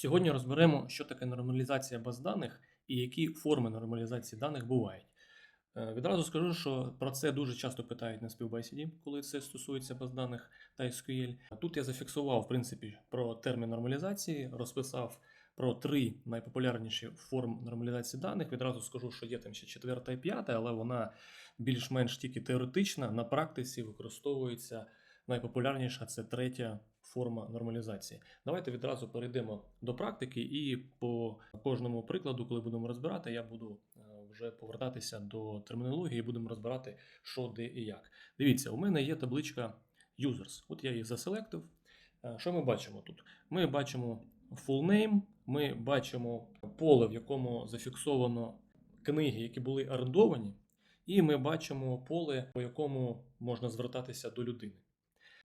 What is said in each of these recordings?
Сьогодні розберемо, що таке нормалізація баз даних і які форми нормалізації даних бувають. Е, Відразу скажу, що про це дуже часто питають на співбесіді, коли це стосується баз даних та SQL. Тут я зафіксував, в принципі, про термін нормалізації, розписав про три найпопулярніші форми нормалізації даних. Відразу скажу, що є там ще четверта і п'ята, але вона більш-менш тільки теоретична. На практиці використовується найпопулярніша це третя форма нормалізації. Давайте відразу перейдемо до практики, і по кожному прикладу, коли будемо розбирати, я буду е, вже повертатися до термінології будемо розбирати, що де і як. Дивіться, у мене є табличка users. От я її заселектив. Е, Що ми бачимо тут? Ми бачимо full name, ми бачимо поле, в якому зафіксовано книги, які були орендовані, і ми бачимо поле, по якому можна звертатися до людини.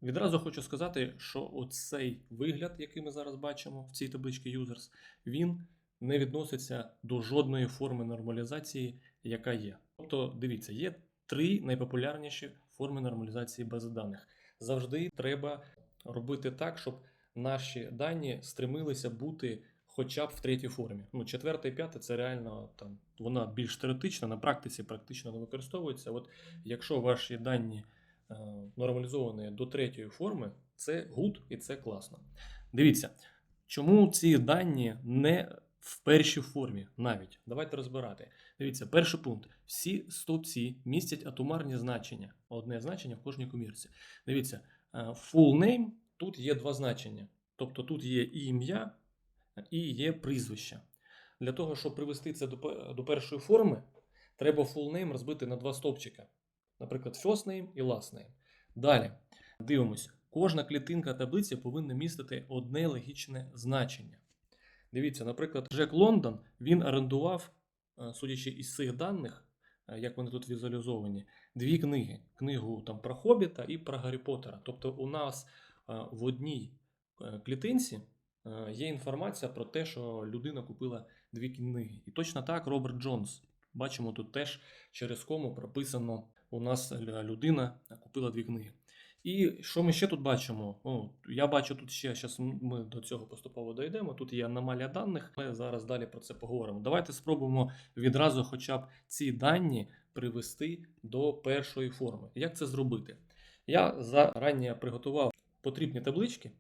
Відразу хочу сказати, що оцей вигляд, який ми зараз бачимо в цій табличці users, він не відноситься до жодної форми нормалізації, яка є. Тобто, дивіться, є три найпопулярніші форми нормалізації бази даних. Завжди треба робити так, щоб наші дані стремилися бути хоча б в третій формі. Ну, четверта і п'ята це реально там вона більш теоретична, на практиці практично не використовується. От якщо ваші дані нормалізовані до третьої форми, це good і це класно. Дивіться, чому ці дані не в першій формі навіть. Давайте розбирати. Дивіться, перший пункт. Всі стовпці містять атомарні значення. Одне значення в кожній комірці. Дивіться, е, full name тут є два значення. Тобто тут є і ім'я, і є прізвище. Для того, щоб привести це до першої форми, треба full name розбити на два стовпчика. Наприклад, first name і last name. Далі дивимось. Кожна клітинка таблиці повинна містити одне логічне значення. Дивіться, наприклад, Джек Лондон він орендував, е, судячи із цих даних, е, як вони тут візуалізовані, дві книги: книгу там про Хобіта і про Гаррі Поттера. Тобто, у нас е, в одній клітинці є інформація про те, що людина купила дві книги. І точно так Роберт Джонс. Бачимо тут теж через кому прописано у нас е, людина купила дві книги. І що ми ще тут бачимо? О, я бачу тут ще, зараз ми до цього поступово дійдемо. Тут є аномалія даних, ми зараз далі про це поговоримо. Давайте спробуємо відразу хоча б ці дані привести до першої форми. Як це зробити? Я зарані приготував потрібні таблички.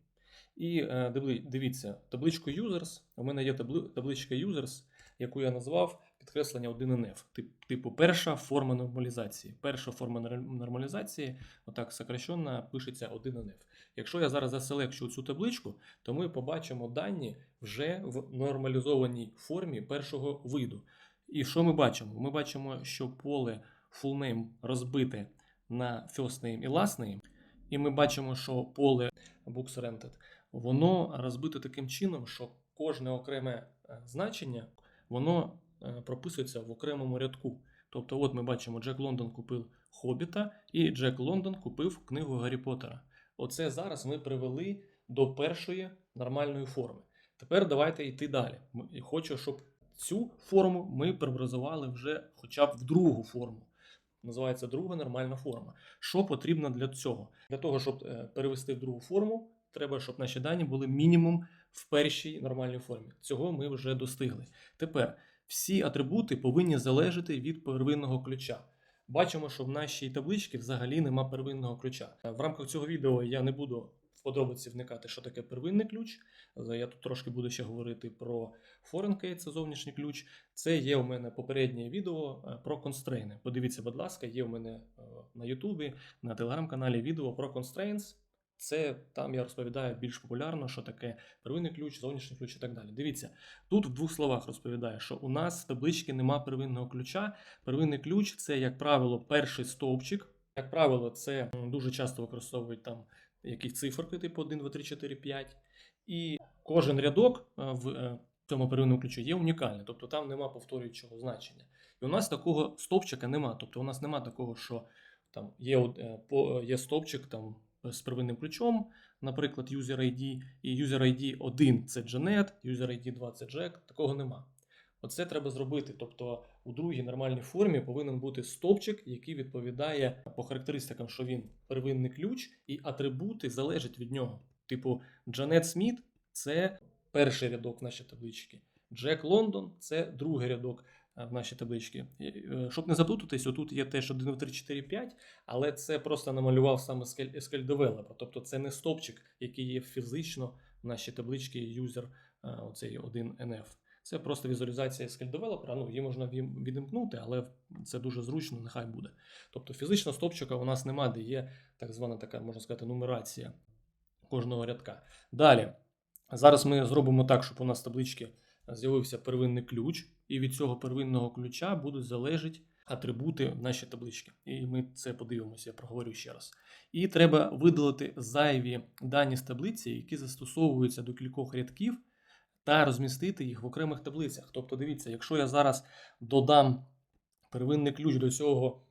І е, дивіться, табличку users. У мене є табли- табличка users, яку я назвав підкреслення 1NF. Тип- Типу, перша форма нормалізації. Перша форма нормалізації, отак сокращенно, пишеться 1NF. Якщо я зараз заселекчу цю табличку, то ми побачимо дані вже в нормалізованій формі першого виду. І що ми бачимо? Ми бачимо, що поле full name розбите на first name і last name. І ми бачимо, що поле Books Rented, воно розбите таким чином, що кожне окреме е, значення воно прописується в окремому рядку. Тобто, от ми бачимо, Джек Лондон купив Хобіта, і Джек Лондон купив книгу Гаррі Поттера. Оце зараз ми привели до першої нормальної форми. Тепер давайте йти далі. Хочу, щоб цю форму ми преобразували вже хоча б в другу форму. Називається друга нормальна форма. Що потрібно для цього? Для того, щоб е, перевести в другу форму, треба, щоб наші дані були мінімум в першій нормальній формі. Цього ми вже достигли. Тепер всі атрибути повинні залежати від первинного ключа. Бачимо, що в нашій табличці взагалі нема первинного ключа. Е, В рамках цього відео я не буду в подробиці вникати, що таке первинний ключ. Е, Я тут трошки буду ще говорити про foreign key, це зовнішній ключ. Це є у мене попереднє відео е, про констрейни. Подивіться, будь ласка, є у мене на Ютубі, на телеграм-каналі відео про constraints. Це там я розповідаю більш популярно, що таке первинний ключ, зовнішній ключ і так далі. Дивіться, тут в двох словах розповідаю, що у нас в табличці нема первинного ключа. Первинний ключ це, як правило, перший стовпчик. Як правило, це дуже часто використовують там якісь циферки, типу 1, 2, 3, 4, 5. І кожен рядок е, в е, цьому первинному ключі є унікальний, тобто там нема повторюючого значення. І у нас такого стовпчика нема. Тобто у нас нема такого, що там є, е, є стовпчик там з первинним ключом, наприклад, user ID, і user ID 1 це Janet, user ID 2 це Jack, такого нема. Оце треба зробити. Тобто у другій нормальній формі повинен бути стовпчик, який відповідає по характеристикам, що він первинний ключ, і атрибути залежать від нього. Типу, Джанет Сміт це перший рядок в табличці. Джек Лондон це другий рядок е, в нашій табличці. І, е, Щоб не заплутатись, отут є теж 1, 2, 3, 4, 5, але це просто намалював саме SQL Тобто це не стовпчик, який є фізично в нашій табличці юзер е, оцей 1NF. Це просто візуалізація Developer. Ну, її можна відімкнути, але це дуже зручно, нехай буде. Тобто фізично стовпчика у нас немає, де є так звана така, можна сказати, нумерація кожного рядка. Далі. Зараз ми зробимо так, щоб у нас в табличці з'явився первинний ключ, і від цього первинного ключа будуть залежати атрибути в табличці. І ми це подивимося, я проговорю ще раз. І треба видалити зайві дані з таблиці, які застосовуються до кількох рядків, та розмістити їх в окремих таблицях. Тобто, дивіться, якщо я зараз додам первинний ключ до цього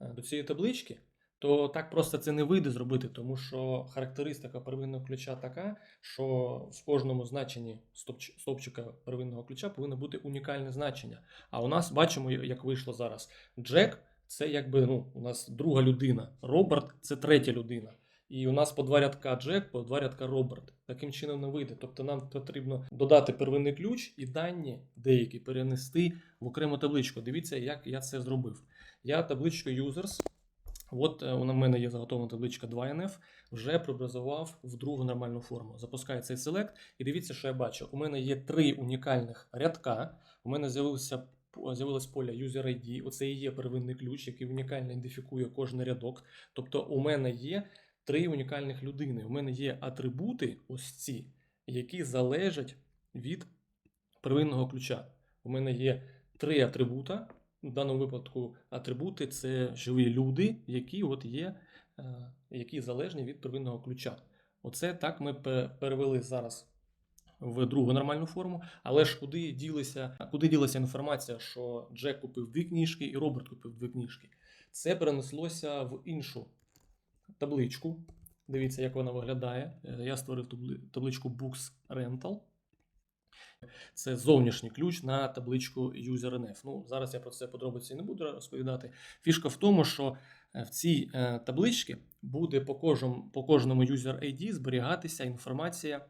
е, до цієї таблички, то так просто це не вийде зробити, тому що характеристика первинного ключа така, що в кожному значенні стопч- стовпчика первинного ключа повинно бути унікальне значення. А у нас бачимо, як вийшло зараз. Джек це якби ну, у нас друга людина, Роберт це третя людина. І у нас по два рядка Джек, по два рядка Роберт. Таким чином не вийде. Тобто нам потрібно додати первинний ключ і дані деякі перенести в окрему табличку. Дивіться, як я це зробив. Я табличку users. От е, у мене є заготовлена табличка 2NF, вже преобразував в другу нормальну форму. Запускаю цей селект, і дивіться, що я бачу. У мене є три унікальних рядка. У мене з'явилось поле User ID. Оце і є первинний ключ, який унікально ідентифікує кожен рядок. Тобто, у мене є три унікальних людини. У мене є атрибути, ось ці, які залежать від первинного ключа. У мене є три атрибута. В даному випадку атрибути це живі люди, які от є, е, які залежні від первинного ключа. Оце так ми перевели зараз в другу нормальну форму. Але ж куди ділися, куди ділася інформація, що Джек купив дві книжки і Роберт купив дві книжки? Це перенеслося в іншу табличку. Дивіться, як вона виглядає. Е, Я створив табличку Books Rental. Це зовнішній ключ на табличку UserNF. Ну, зараз я про це подробиці не буду розповідати. Фішка в тому, що е, в цій е, табличці буде по кожному, по кожному user ID зберігатися інформація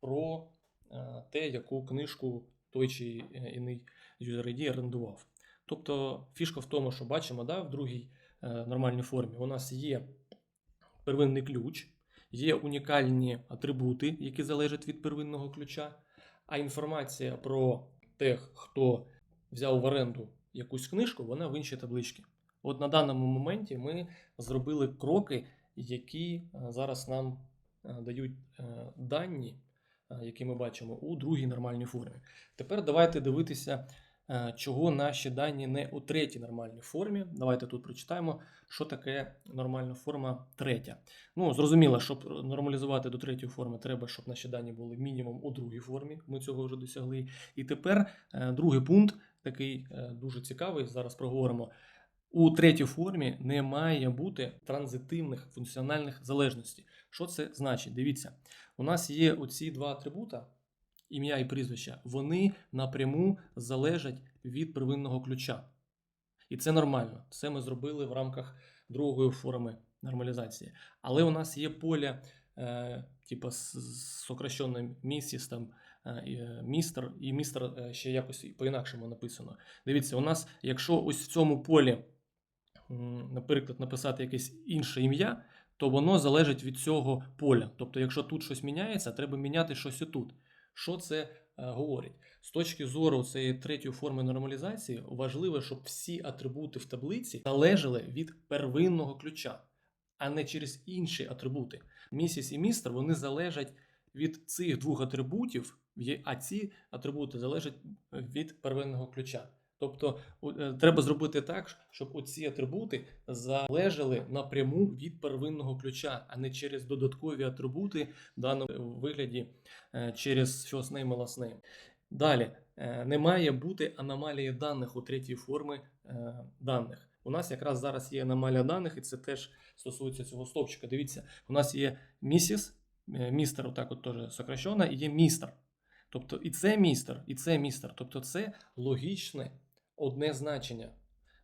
про е, те, яку книжку той чи іний user ID орендував. Тобто фішка в тому, що бачимо, да, в другій нормальній формі у нас є первинний ключ, є унікальні атрибути, які залежать від первинного ключа. А інформація про тих, хто взяв в оренду якусь книжку, вона в іншій табличці. От на даному моменті ми зробили кроки, які е, зараз нам е, дають е, дані, які ми бачимо у другій нормальній формі. Тепер давайте дивитися, чого наші дані не у третій нормальній формі. Давайте тут прочитаємо, що таке нормальна форма третя. Ну, зрозуміло, щоб нормалізувати до третьої форми, треба, щоб наші дані були мінімум у другій формі. Ми цього вже досягли. І тепер е, другий пункт, такий е, дуже цікавий. Зараз проговоримо. У третій формі не має бути транзитивних функціональних залежностей. Що це значить? Дивіться, у нас є оці два атрибута, ім'я і прізвище, вони напряму залежать від первинного ключа. І це нормально. Це ми зробили в рамках другої форми нормалізації. Але у нас є поле, е, типу, з сокращеним місіс, там, е, е, містер, і містер е, ще якось по-інакшому написано. Дивіться, у нас, якщо ось в цьому полі, наприклад, написати якесь інше ім'я, то воно залежить від цього поля. Тобто, якщо тут щось міняється, треба міняти щось і тут. Що це е, говорить? З точки зору цієї третьої форми нормалізації, важливо, щоб всі атрибути в таблиці належали від первинного ключа, а не через інші атрибути. Місіс і містер вони залежать від цих двох атрибутів, а ці атрибути залежать від первинного ключа. Тобто е, треба зробити так, щоб оці атрибути залежали напряму від первинного ключа, а не через додаткові атрибути в даному вигляді е, через first name і last name. Далі е, не має бути аномалії даних у третій форми е, даних. У нас якраз зараз є аномалія даних, і це теж стосується цього стовпчика. Дивіться, у нас є місіс, містер, отак от теж сокращена, і є містер. Тобто і це містер, і це містер. Тобто це логічне одне значення.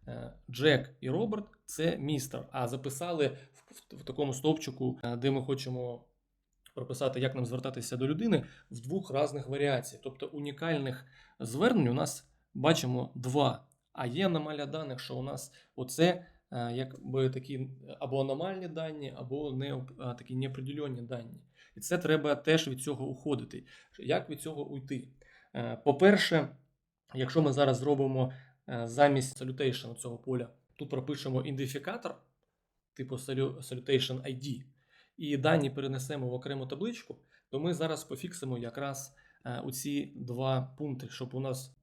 Е, Джек і Роберт це містер. А записали в, такому стовпчику, е, де ми хочемо прописати, як нам звертатися до людини в двох різних варіаціях. Тобто унікальних звернень у нас бачимо два. А є аномалія даних, що у нас оце е, якби такі або аномальні дані, або не такі неопределенні дані. І це треба теж від цього уходити. Як від цього уйти? По-перше, якщо ми зараз зробимо е, замість salutation цього поля, тут пропишемо ідентифікатор типу salutation ID, і дані перенесемо в окрему табличку, то ми зараз пофіксимо якраз е, оці два пункти, щоб у нас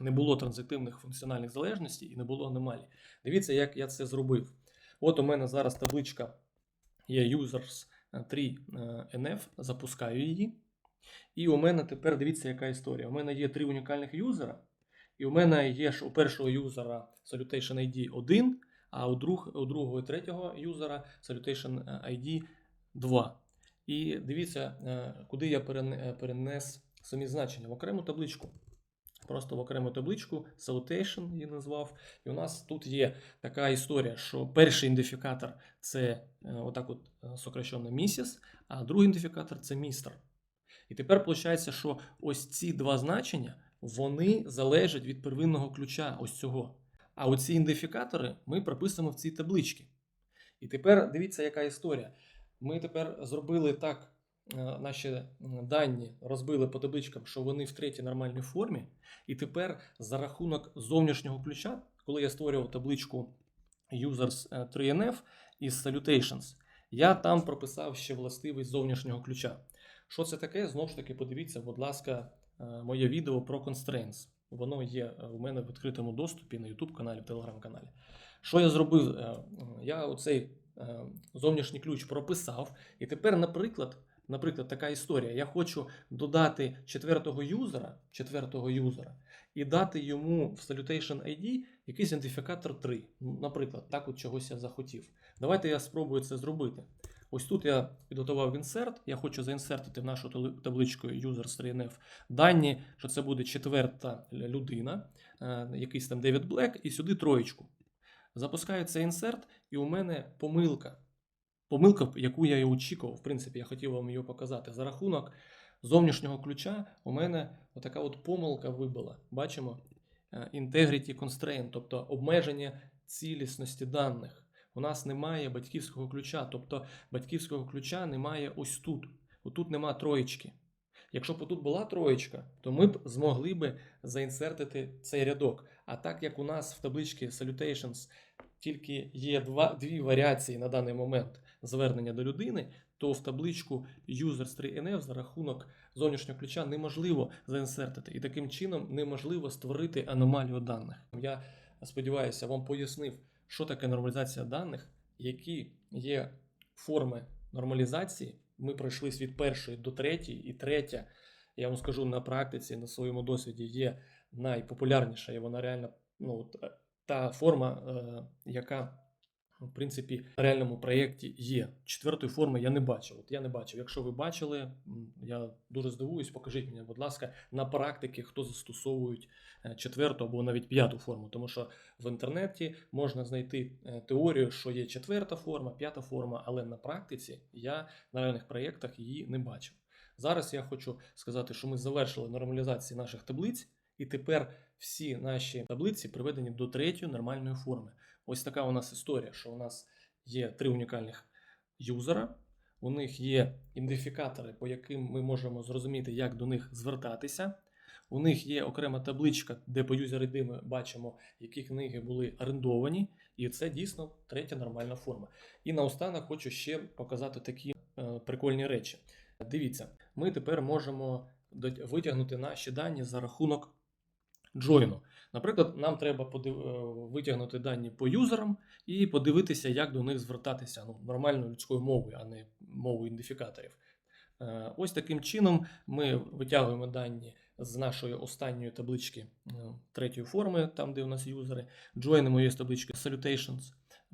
не було транзитивних функціональних залежностей і не було аномалій. Дивіться, як я це зробив. От у мене зараз табличка є users 3 е, NF, запускаю її. І у мене тепер дивіться, яка історія. У мене є три унікальних юзера, і у мене є ж у першого юзера Salutation ID 1, а у, друг, у другого і третього юзера Salutation ID 2. І дивіться, е, куди я е, перенес самі значення в окрему табличку. Просто в окрему табличку Salutation її назвав. І у нас тут є така історія, що перший ідентифікатор це е, отак от е, сокращенно місіс, а другий ідентифікатор це містер. І тепер виходить, що ось ці два значення вони залежать від первинного ключа, ось цього. А оці ідентифікатори ми прописуємо в цій табличці. І тепер дивіться, яка історія. Ми тепер зробили так, е, наші дані розбили по табличкам, що вони в третій нормальній формі. І тепер за рахунок зовнішнього ключа, коли я створював табличку users е, 3NF із salutations, я там прописав ще властивість зовнішнього ключа. Що це таке? Знову ж таки, подивіться, будь ласка, моє відео про constraints. Воно є е, у мене в відкритому доступі на YouTube каналі, в Telegram каналі. Що я зробив? Е, е, Я оцей е, зовнішній ключ прописав. І тепер, наприклад, наприклад, така історія. Я хочу додати четвертого юзера, четвертого юзера і дати йому в Salutation ID якийсь ідентифікатор 3. Ну, Наприклад, так от чогось я захотів. Давайте я спробую це зробити. Ось тут я підготував інсерт. Я хочу заінсертити в нашу табличку users 3NF дані, що це буде четверта людина, е, якийсь там Девід Блек, і сюди троєчку. Запускаю цей інсерт, і у мене помилка. Помилка, яку я і очікував. В принципі, я хотів вам її показати. За рахунок зовнішнього ключа у мене отака от помилка вибила. Бачимо е, integrity constraint, тобто обмеження цілісності даних. У нас немає батьківського ключа, тобто батьківського ключа немає ось тут. Отут нема троєчки. Якщо б тут була троєчка, то ми б змогли би заінсертити цей рядок. А так як у нас в табличці Salutations тільки є два, дві варіації на даний момент звернення до людини, то в табличку users 3NF за рахунок зовнішнього ключа неможливо заінсертити. І таким чином неможливо створити аномалію даних. Я сподіваюся, вам пояснив, що таке нормалізація даних, які є форми нормалізації. Ми пройшлись від першої до третьої, і третя, я вам скажу на практиці, на своєму досвіді, є найпопулярніша, і вона реально ну, е, та форма, е, яка в принципі реальному проєкті є. Четвертої форми я не бачив. От я не бачив. Якщо ви бачили, я дуже здивуюсь, покажіть мені, будь ласка, на практиці, хто застосовують е, четверту або навіть п'яту форму, тому що в інтернеті можна знайти е, теорію, що є четверта форма, п'ята форма, але на практиці я на реальних проєктах її не бачив. Зараз я хочу сказати, що ми завершили нормалізацію наших таблиць, і тепер всі наші таблиці приведені до третьої нормальної форми. Ось така у нас історія, що у нас є три унікальних юзера, у них є ідентифікатори, по яким ми можемо зрозуміти, як до них звертатися. У них є окрема табличка, де по юзер ID ми бачимо, які книги були орендовані, і це дійсно третя нормальна форма. І наостанок хочу ще показати такі е, прикольні речі. Дивіться, ми тепер можемо витягнути наші дані за рахунок джойну. Наприклад, нам треба подив... е, витягнути дані по юзерам і подивитися, як до них звертатися ну, нормальною людською мовою, а не мовою ідентифікаторів. Е, Ось таким чином ми витягуємо дані з нашої останньої таблички е, третьої форми, там де у нас юзери, джойнимо її з таблички Salutations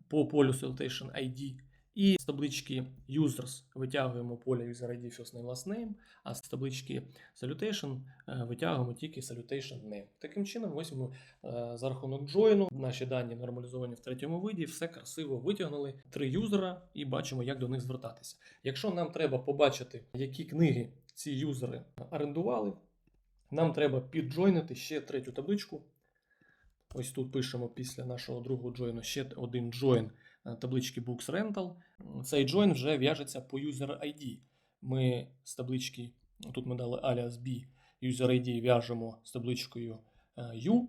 по полю Salutation ID, І з таблички users витягуємо поле user ID first name last name, а з таблички salutation е, витягуємо тільки salutation name. Таким чином, ось ми е, за рахунок join, наші дані нормалізовані в третьому виді, все красиво витягнули три юзера і бачимо, як до них звертатися. Якщо нам треба побачити, які книги ці юзери орендували, нам треба підджойнити ще третю табличку. Ось тут пишемо після нашого другого джойну ще один е, таблички Books Rental. Цей джойн вже в'яжеться по user ID. Ми з таблички, тут ми дали alias B, user ID в'яжемо з табличкою е, U.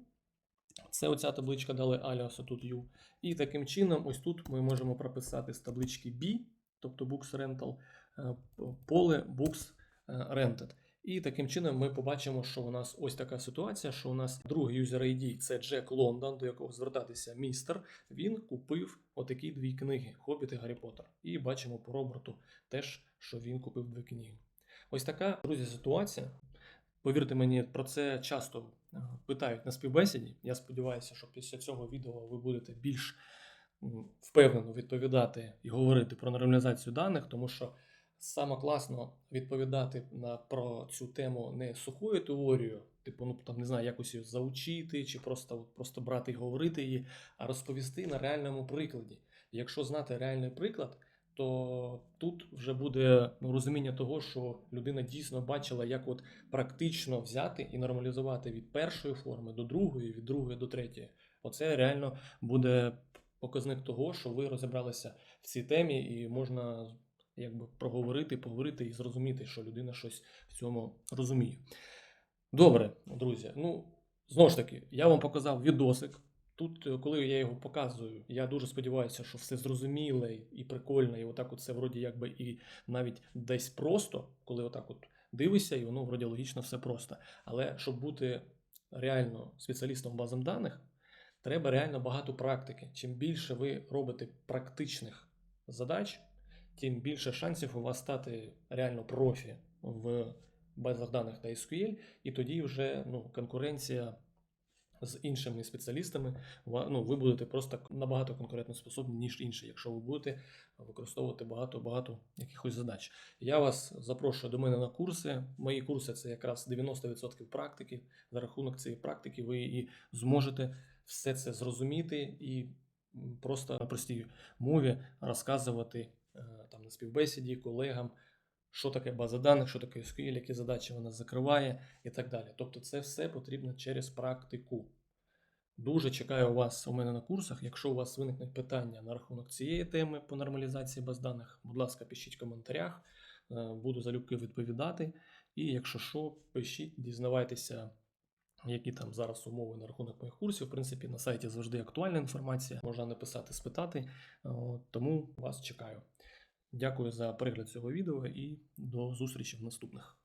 Це оця табличка дали alias тут U. І таким чином, ось тут ми можемо прописати з таблички B, тобто Books Rental, е, поле Books е, Rented. І таким чином ми побачимо, що у нас ось така ситуація, що у нас другий user ID це Джек Лондон, до якого звертатися містер. Він купив отакі дві книги Хобіт і Гаррі Поттер. І бачимо по Роберту теж, що він купив дві книги. Ось така, друзі, ситуація. Повірте мені, про це часто е, питають на співбесіді. Я сподіваюся, що після цього відео ви будете більш впевнено відповідати і говорити про нормалізацію даних, тому що саме класно відповідати на про цю тему не сухою теорією, типу, ну там не знаю, якось її заучити, чи просто, просто брати і говорити її, а розповісти на реальному прикладі. Якщо знати реальний приклад, то тут вже буде ну, розуміння того, що людина дійсно бачила, як от практично взяти і нормалізувати від першої форми до другої, від другої до третьої. Оце реально буде показник того, що ви розібралися в цій темі, і можна якби проговорити, поговорити і зрозуміти, що людина щось в цьому розуміє. Добре, друзі. Ну, знову ж таки, я вам показав відосик. Тут, е, коли я його показую, я дуже сподіваюся, що все зрозуміле і прикольно, і отак от це вроді якби і навіть десь просто, коли отак от дивишся, і воно вроді логічно все просто. Але щоб бути реально спеціалістом базам даних, треба реально багато практики. Чим більше ви робите практичних задач, тим більше шансів у вас стати реально профі в базах даних та SQL, і тоді вже ну, конкуренція з іншими спеціалістами, ну, ви будете просто набагато конкурентно способні, ніж інші, якщо ви будете використовувати багато-багато якихось задач. Я вас запрошую до мене на курси. Мої курси це якраз 90% практики. За рахунок цієї практики ви і зможете все це зрозуміти і просто на простій мові розказувати там на співбесіді колегам, що таке база даних, що таке SQL, які задачі вона закриває і так далі. Тобто це все потрібно через практику. Дуже чекаю вас у мене на курсах. Якщо у вас виникнуть питання на рахунок цієї теми по нормалізації баз даних, будь ласка, пишіть в коментарях, Е, буду залюбки відповідати. І якщо що, пишіть, дізнавайтеся, які там зараз умови на рахунок моїх курсів. В принципі, на сайті завжди актуальна інформація, можна написати, спитати. Тому вас чекаю. Дякую за перегляд цього відео і до зустрічі в наступних.